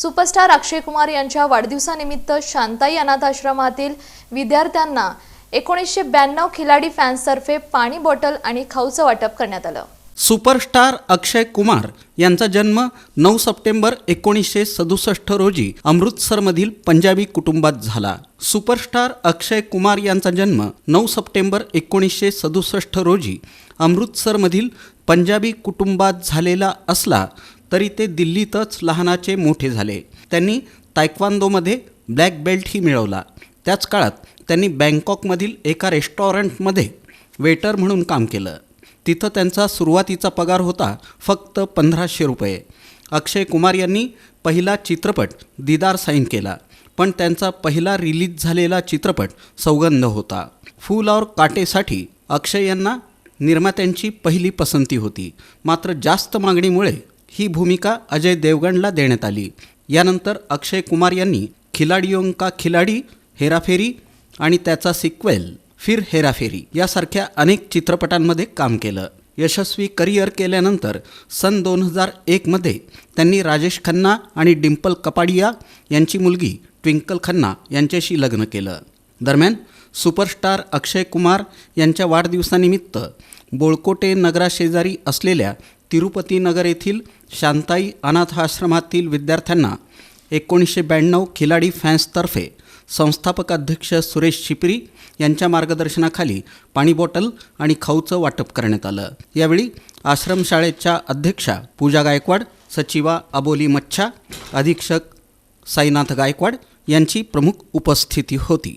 Superstar Akshay Kumar यांच्या वाढदिवसानिमित्त शांताई अनाथ आश्रमातील विद्यार्थ्यांना एकोणीसशे ब्याण्णव खिलाडी फॅन्सतर्फे पाणी बॉटल आणि खाऊचं वाटप करण्यात आलं. सुपरस्टार अक्षय कुमार यांचा जन्म नऊ सप्टेंबर एकोणीसशे सदुसष्ट रोजी अमृतसरमधील पंजाबी कुटुंबात झाला. सुपरस्टार अक्षय कुमार यांचा जन्म नऊ सप्टेंबर एकोणीसशे सदुसष्ट रोजी अमृतसरमधील पंजाबी कुटुंबात झालेला असला तरी ते दिल्लीतच लहानाचे मोठे झाले. त्यांनी तायक्वांदोमध्ये ब्लॅक बेल्टही मिळवला. त्याच काळात त्यांनी बँकॉकमधील एका रेस्टॉरंटमध्ये वेटर म्हणून काम केलं. तिथं त्यांचा सुरुवातीचा पगार होता फक्त पंधराशे रुपये. अक्षय कुमार यांनी पहिला चित्रपट दीदार साईन केला पण त्यांचा पहिला रिलीज झालेला चित्रपट सौगंध होता. फूल और काटेसाठी अक्षय यांना निर्मात्यांची पहिली पसंती होती. मात्र जास्त मागणीमुळे ही भूमिका अजय देवगणला देण्यात आली. यानंतर अक्षय कुमार यांनी खिलाडियों का खिलाडी हेराफेरी आणि त्याचा सिक्वेल फिर हेराफेरी यासारख्या अनेक चित्रपटांमध्ये काम केलं. यशस्वी करिअर केल्यानंतर सन दोन हजार एकमध्ये त्यांनी राजेश खन्ना आणि डिम्पल कपाडिया यांची मुलगी ट्विंकल खन्ना यांच्याशी लग्न केलं. दरम्यान सुपरस्टार अक्षय कुमार यांच्या वाढदिवसानिमित्त बोळकोटे नगराशेजारी असलेल्या तिरुपतीनगर येथील शांताई अनाथ आश्रमातील विद्यार्थ्यांना एकोणीसशे ब्याण्णव खिलाडी फॅन्सतर्फे संस्थापक अध्यक्ष सुरेश शिपरी यांच्या मार्गदर्शनाखाली पाणी बॉटल आणि खाऊचं वाटप करण्यात आलं. यावेळी आश्रमशाळेच्या अध्यक्षा पूजा गायकवाड सचिवा अबोली मच्छा अधीक्षक साईनाथ गायकवाड यांची प्रमुख उपस्थिती होती.